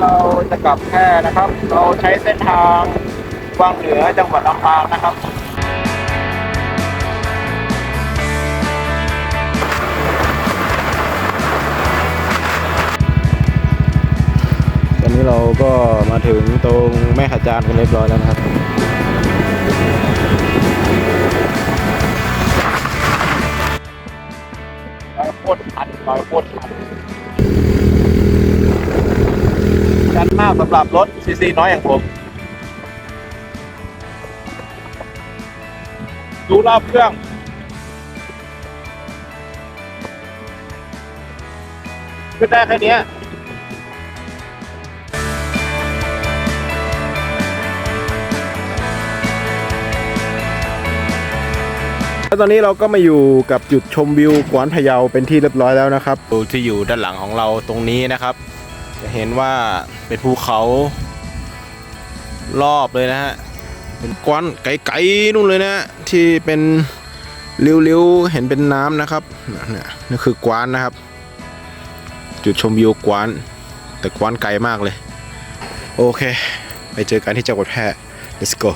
เราจะกลับแพร่นะครับ เราใช้เส้นทางวังเหนือจังหวัดลำปางนะครับ ตอนนี้เราก็มาถึงตรงแม่ขจานกันเรียบร้อยแล้วนะครับร้อยโคตรทันร้อยโคตรทัน ชันมากสำหรับรถซีซีน้อยอย่างผมดูรอบเครื่อง ขึ้นได้แค่นี้แล้วตอนนี้เราก็มาอยู่กับจุดชมวิวกวานพะเยาเป็นที่เรียบร้อยแล้วนะครับที่อยู่ด้านหลังของเราตรงนี้นะครับ จะเห็นว่าเป็นภูเขารอบเลยนะฮะ เป็นกวานไกลๆนู่นเลยนะที่เป็นริ้วๆเห็นเป็นน้ำนะครับนี่นี่คือกวานนะครับ จุดชมวิวกวาน แต่กวานไกลมากเลย โอเค ไปเจอกันที่จังหวัดแพร่ let's go